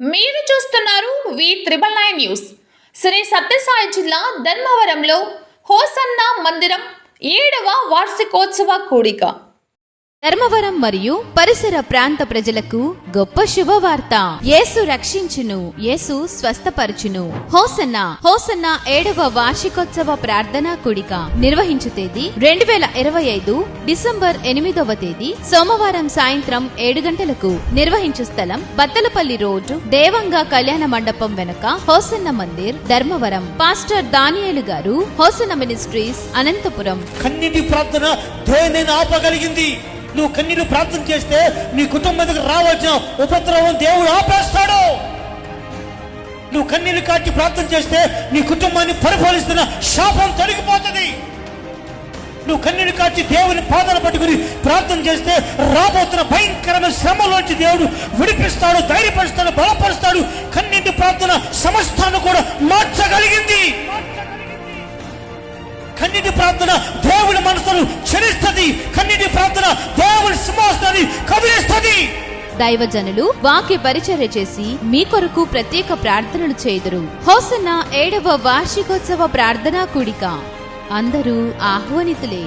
మీరు చూస్తున్నారు V triple nine news. Sri Sathya Sai జిల్లా ధర్మవరంలో హోసన్న మందిరం ఏడవ వార్షికోత్సవ కూడిక. ధర్మవరం మరియు పరిసర ప్రాంత ప్రజలకు గొప్ప శుభవార్త. యేసు రక్షించును యేసు స్వస్థపరచును. హోసన్న హోసన్న ఏడవ వార్షికోత్సవ ప్రార్థనా కూడిక నిర్వహించు తేదీ రెండు వేల ఇరవై ఐదు డిసెంబర్ ఎనిమిదవ తేదీ సోమవారం సాయంత్రం ఏడు గంటలకు నిర్వహించు స్థలం బత్తలపల్లి రోడ్డు దేవంగా కళ్యాణ మండపం వెనుక హోసన్న మందిర్ ధర్మవరం. పాస్టర్ దానియేలు గారు హోసన్న మినిస్ట్రీస్ అనంతపురం. కన్నిటి ప్రార్థన ఆపగలిగింది నువ్వు కన్నీరు ప్రార్థన చేస్తే నీ కుటుంబం మీదకి రావాల్సిన ఉపద్రవం దేవుడు ఆపేస్తాడు. నువ్వు కన్నీరు కాటి ప్రార్థన చేస్తే నీ కుటుంబాన్ని పరిపాలిస్తున్న శాపం తొలగిపోతుంది. నువ్వు కన్నీరు కాచి దేవుని పాదాలు పట్టుకుని ప్రార్థన చేస్తే రాబోతున్న భయంకరమైన శ్రమలోంచి దేవుడు విడిపిస్తాడు ధైర్యపరుస్తాడు బలపరుస్తాడు. కన్నీటి ప్రార్థన సమస్తాన్ని కూడా మార్చగలిగింది. కన్నీటి ప్రార్థన దేవుని మనసును చెలిస్తుంది దైవజనులు వాక్య పరిచర్య చేసి మీ కొరకు ప్రత్యేక ప్రార్థనలు చేయుదురు. హోసన్న ఏడవ వార్షికోత్సవ ప్రార్థనా కూడిక. అందరూ ఆహ్వానితులే.